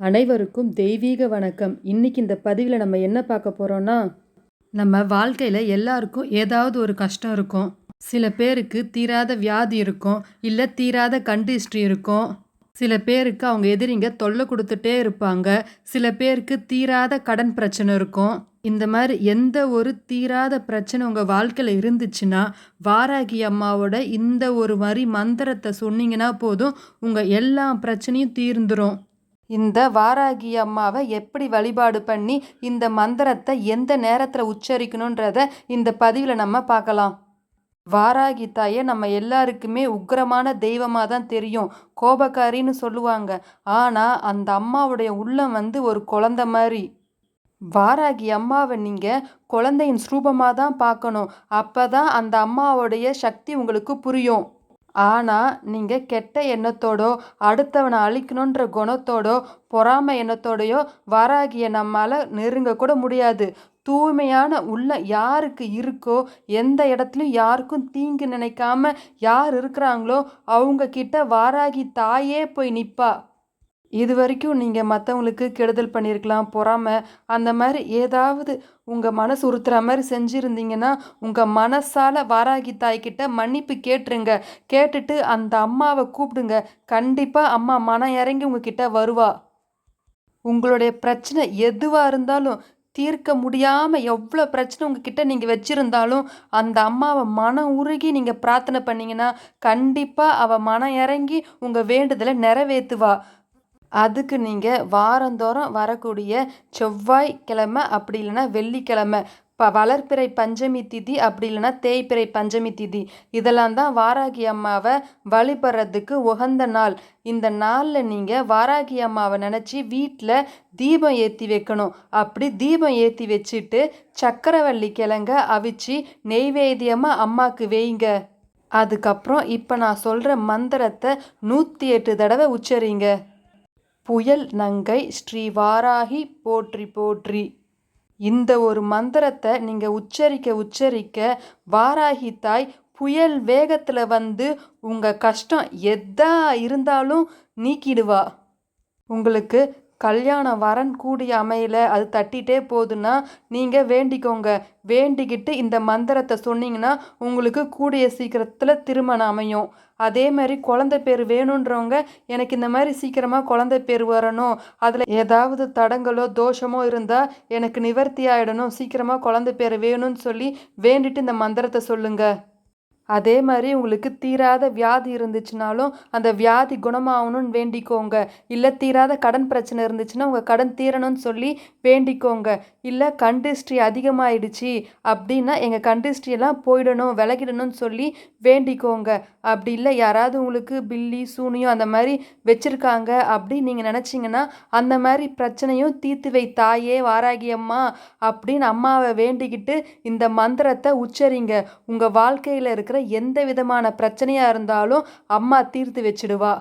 அனைவருக்கும் தெய்வீக வணக்கம். இன்னைக்கு இந்த பதிவில் நம்ம என்ன பார்க்க போகிறோன்னா நம்ம வாழ்க்கையில் எல்லாருக்கும் ஏதாவது ஒரு கஷ்டம் இருக்கும். சில பேருக்கு தீராத வியாதி இருக்கும் இல்லை தீராத கண்டிஸ்ட்ரி இருக்கும். சில பேருக்கு அவங்க எதிரிங்க தொல்லை கொடுத்துட்டே இருப்பாங்க. சில பேருக்கு தீராத கடன் பிரச்சனை இருக்கும். இந்த மாதிரி எந்த ஒரு தீராத பிரச்சனை உங்கள் வாழ்க்கையில் இருந்துச்சுன்னா வாராகி அம்மாவோட இந்த ஒரு வரி மந்திரத்தை சொன்னீங்கன்னா போதும் உங்கள் எல்லா பிரச்சனையும் தீர்ந்துடும் இந்த வாராகி அம்மாவை எப்படி வழிபாடு பண்ணி இந்த மந்திரத்தை எந்த நேரத்தில் உச்சரிக்கணுன்றத இந்த பதிவில் நம்ம பார்க்கலாம். வாராகி தாயை நம்ம எல்லாருக்குமே உக்கிரமான தெய்வமாக தான் தெரியும். கோபக்காரின்னு சொல்லுவாங்க. ஆனால் அந்த அம்மாவுடைய உள்ளம் வந்து ஒரு குழந்த மாதிரி. வாராகி அம்மாவை நீங்கள் குழந்தையின் ஸ்ரூபமாக தான் பார்க்கணும். அப்போ தான் அந்த அம்மாவுடைய சக்தி உங்களுக்கு புரியும். ஆனால் நீங்கள் கெட்ட எண்ணத்தோடோ அடுத்தவனை அழிக்கணுன்ற குணத்தோடோ பொறாமை எண்ணத்தோடையோ வராகிய நம்மால் நெருங்கக்கூட முடியாது. தூய்மையான உள்ள யாருக்கு இருக்கோ எந்த இடத்துலையும் யாருக்கும் தீங்கு நினைக்காம யார் இருக்கிறாங்களோ அவங்க கிட்ட வாராகி தாயே போய் நிற்பா இது வரைக்கும் நீங்கள் மற்றவங்களுக்கு கெடுதல் பண்ணியிருக்கலாம் பொறாமை அந்த மாதிரி ஏதாவது உங்கள் மனசு உறுத்துற மாதிரி செஞ்சுருந்தீங்கன்னா உங்கள் மனசால் வாராகி தாய்கிட்ட மன்னிப்பு கேட்டுருங்க. கேட்டுட்டு அந்த அம்மாவை கூப்பிடுங்க. கண்டிப்பாக அம்மா மனம் இறங்கி உங்ககிட்ட வருவா. உங்களுடைய பிரச்சனை எதுவாக இருந்தாலும் தீர்க்க முடியாமல் எவ்வளோ பிரச்சனை உங்ககிட்ட நீங்கள் வச்சுருந்தாலும் அந்த அம்மாவை மனம் உருகி நீங்கள் பிரார்த்தனை பண்ணிங்கன்னா கண்டிப்பாக அவள் மனம் இறங்கி உங்கள் வேண்டுதலை நிறைவேற்றுவா அதுக்கு நீங்கள் வாரந்தோறும் வரக்கூடிய செவ்வாய்க்கிழமை அப்படி இல்லைன்னா வெள்ளிக்கிழமை இப்போ வளர்ப்பிறை பஞ்சமி திதி அப்படி இல்லைன்னா தேய்பிறை பஞ்சமி திதி. இதெல்லாம் தான் வாராகி அம்மாவை வழிபடுறதுக்கு உகந்த நாள். இந்த நாளில் நீங்கள் வாராகி அம்மாவை நினச்சி வீட்டில் தீபம் ஏற்றி வைக்கணும். அப்படி தீபம் ஏற்றி வச்சுட்டு சக்கரவள்ளி கிழங்க அவிச்சு நெய்வேத்தியமாக அம்மாவுக்கு வைங்க. அதுக்கப்புறம் இப்போ நான் சொல்கிற மந்திரத்தை நூற்றி எட்டு தடவை உச்சரிங்க. புயல் நங்கை ஸ்ரீ வாராகி போற்றி போற்றி. இந்த ஒரு மந்திரத்தை நீங்கள் உச்சரிக்க உச்சரிக்க வாராகி தாய் புயல் வேகத்தில் வந்து உங்கள் கஷ்டம் எதா இருந்தாலும் நீக்கிடுவா. உங்களுக்கு கல்யாண வரன் கூடிய அமையல அது தட்டிகிட்டே போகுதுன்னா நீங்கள் வேண்டிக்கோங்க. வேண்டிக்கிட்டு இந்த மந்திரத்தை சொன்னீங்கன்னா உங்களுக்கு கூடிய சீக்கிரத்தில் திருமணம் அமையும். அதே மாதிரி குழந்த பேர் வேணுன்றவங்க எனக்கு இந்த மாதிரி சீக்கிரமாக குழந்த பேர் வரணும். அதில் ஏதாவது தடங்களோ தோஷமோ இருந்தால் எனக்கு நிவர்த்தி ஆகிடணும் சீக்கிரமாக குழந்த பேர் வேணும்னு சொல்லி வேண்டிட்டு இந்த மந்திரத்தை சொல்லுங்கள் அதே மாதிரி உங்களுக்கு தீராத வியாதி இருந்துச்சுனாலும் அந்த வியாதி குணமாகணும்னு வேண்டிக்கோங்க. இல்லை தீராத கடன் பிரச்சனை இருந்துச்சுன்னா உங்கள் கடன் தீரணும்னு சொல்லி வேண்டிக்கோங்க. இல்லை கண்டிஸ்ட்ரி அதிகமாகிடுச்சு அப்படின்னா எங்கள் கண்டிஸ்ட்ரியெல்லாம் போயிடணும் விலகிடணும்னு சொல்லி வேண்டிக்கோங்க. அப்படி இல்லை யாராவது உங்களுக்கு பில்லி சூனியம் அந்த மாதிரி வச்சுருக்காங்க அப்படி நீங்கள் நினச்சிங்கன்னா அந்த மாதிரி பிரச்சனையும் தீர்த்து வை தாயே வாராகியம்மா அப்படின்னு அம்மாவை வேண்டிக்கிட்டு இந்த மந்திரத்தை உச்சரிங்க. உங்கள் வாழ்க்கையில் இருக்கிற எந்த விதமான பிரச்சனையாக இருந்தாலும் அம்மா தீர்த்து வச்சிடுவா.